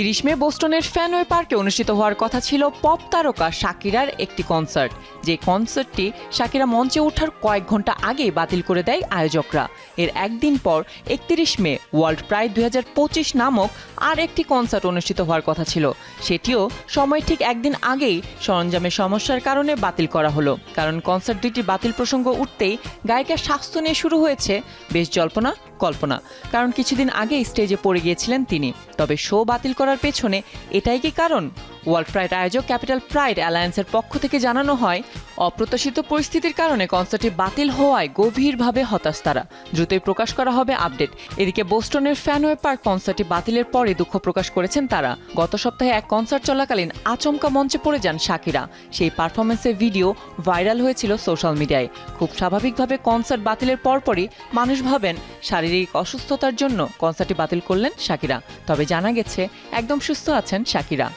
একত্রিশ মে বোস্টনের ফ্যানওয়ে পার্কে অনুষ্ঠিত হওয়ার কথা ছিল পপ তারকা শাকিরার একটি কনসার্ট। যে কনসার্টটি শাকিরা মঞ্চে ওঠার কয়েক ঘণ্টা আগে বাতিল করে দেয় আয়োজকরা। এর একদিন পর একত্রিশ মে ওয়ার্ল্ড প্রাইড দুই নামক আর একটি কনসার্ট অনুষ্ঠিত হওয়ার কথা ছিল। সেটিও সময় ঠিক একদিন আগেই সরঞ্জামের সমস্যার কারণে বাতিল করা হলো। কারণ কনসার্ট দুইটি বাতিল প্রসঙ্গ উঠতেই গায়িকার স্বাস্থ্য নিয়ে শুরু হয়েছে। বেশ জল্পনা কল্পনা, কারণ কিছুদিন আগে স্টেজে পড়ে গিয়েছিলেন তিনি। তবে শো বাতিল করার পেছনে এটাই কি কারণ? ওয়ার্ল্ড প্রাইড আয়োজক ক্যাপিটাল প্রাইড অ্যালায়েন্সের পক্ষ থেকে জানানো হয় অপ্রত্যাশিত পরিস্থিতির কারণে কনসার্টটি বাতিল হওয়ায় গভীরভাবে হতাশ তারা। দ্রুতই প্রকাশ করা হবে আপডেট। এদিকে বোস্টনের ফ্যানওয়ে পার্ক কনসার্টটি বাতিলের পরে দুঃখ প্রকাশ করেছেন তারা। গত সপ্তাহে এক কনসার্ট চলাকালীন আচমকা মঞ্চে পড়ে যান শাকিরা সেই পারফরমেন্সের ভিডিও ভাইরাল হয়েছিল সোশ্যাল মিডিয়ায় খুব স্বাভাবিকভাবে কনসার্ট বাতিলের পরপরই মানুষ ভাবেন শারীরিক অসুস্থতার জন্য কনসার্টটি বাতিল করলেন শাকিরা তবে জানা গেছে, একদম সুস্থ আছেন শাকিরা